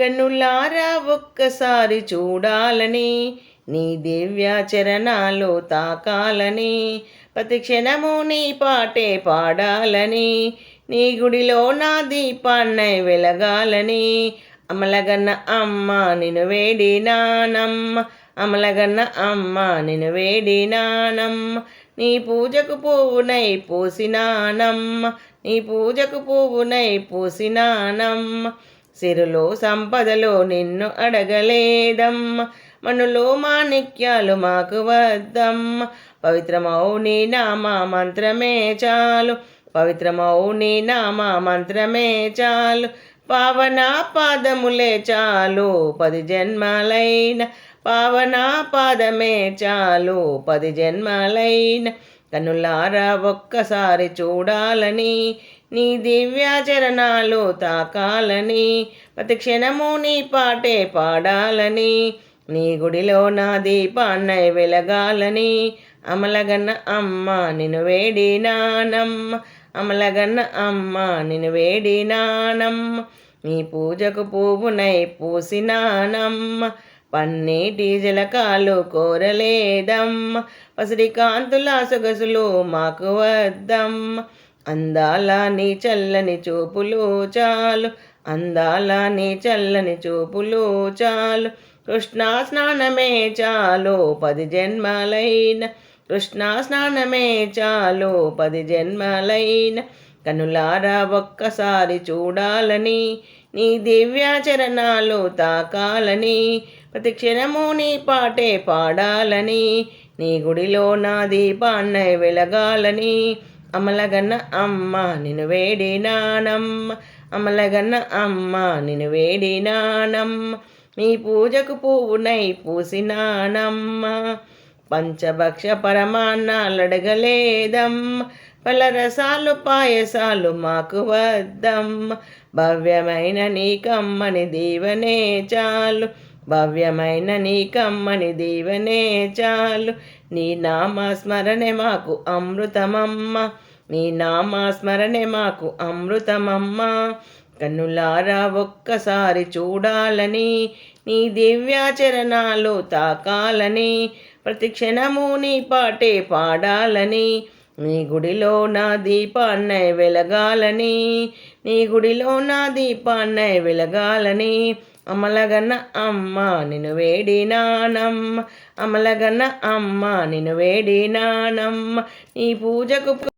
కన్నులారా ఒక్కసారి చూడాలని నీ దివ్యాచరణాలు తాకాలని ప్రతి క్షణము నీ పాటే పాడాలని నీ గుడిలో నా దీపాన్నై వెలగాలని. అమలగన్న అమ్మ నిన్ను వేడినానమ్మ అమలగన్న అమ్మ నిన్ను వేడినానమ్మ నీ పూజకు పువ్వునై పూసినానమ్మ. నీ పూజకు పువ్వునై పూసినానమ్మ. సిరులో సంపదలో నిన్ను అడగలేదమ్మ. మనులో మాణిక్యాలు మాకు వద్దమ్మ. పవిత్రమౌ నీ నామ మంత్రమే చాలు. పవిత్రమౌ నీ నామ మంత్రమే చాలు. పావన పాదములే చాలు పది జన్మలైన. పావన పాదమే చాలు పది జన్మలైన. కనులారా ఒక్కసారి చూడాలని నీ దివ్యాచరణాలు తాకాలని ప్రతి క్షణము నీ పాటే పాడాలని నీ గుడిలో నా దీపాన్నై వెలగాలని. అమలగన్న అమ్మ నిన్ను వేడినానమ్మ అమలగన్న అమ్మ నిన్ను వేడినానమ్మ నీ పూజకు పువ్వునై పూసినానమ్మ పన్నీటి జలకాలు కోరలేదమ్మ. పసిడి కాంతుల సొగసులు మాకు వద్దమ్మ. అందాల నీ చల్లని చూపులు చాలు. అందాల నీ చల్లని చూపులు చాలు. కృష్ణా స్నానమే చాలు పది జన్మలైన. కృష్ణా స్నానమే చాలు పది జన్మలైన. కనులారా ఒక్కసారి చూడాలని నీ దివ్యాచరణాలు తాకాలని ప్రతి క్షణము నీ పాటే పాడాలని నీ గుడిలో నా దీపాన్నై వెలగాలని. అమలగన్న అమ్మ నిన్ను వేడినానమ్మ అమలగన్న అమ్మ నిన్ను వేడినానమ్మ నీ పూజకు పువ్వునై పూసినానమ్మ పంచభక్ష పరమాన్నాలడగలేదమ్మ పలరసాలు పాయసాలు మాకు వద్దమ్మ భవ్యమైన నీ కమ్మని దీవనే చాలు. భవ్యమైన నీ కమ్మని దీవనే చాలు. నీ నామస్మరణే మాకు అమృతమమ్మ. నీ నామస్మరణే మాకు అమృతమమ్మ. కన్నులారా ఒక్కసారి చూడాలని నీ దివ్యాచరణాలు తాకాలని ప్రతి క్షణము నీ పాటే పాడాలని నీ గుడిలో నా దీపాన్నై వెలగాలని నీ గుడిలో నా దీపాన్నై వెలగాలని. అమలగన్న అమ్మ నిన్ను వేడినానమ్మ అమలగన్న అమ్మ నిన్ను వేడినానమ్మ నీ పూజకు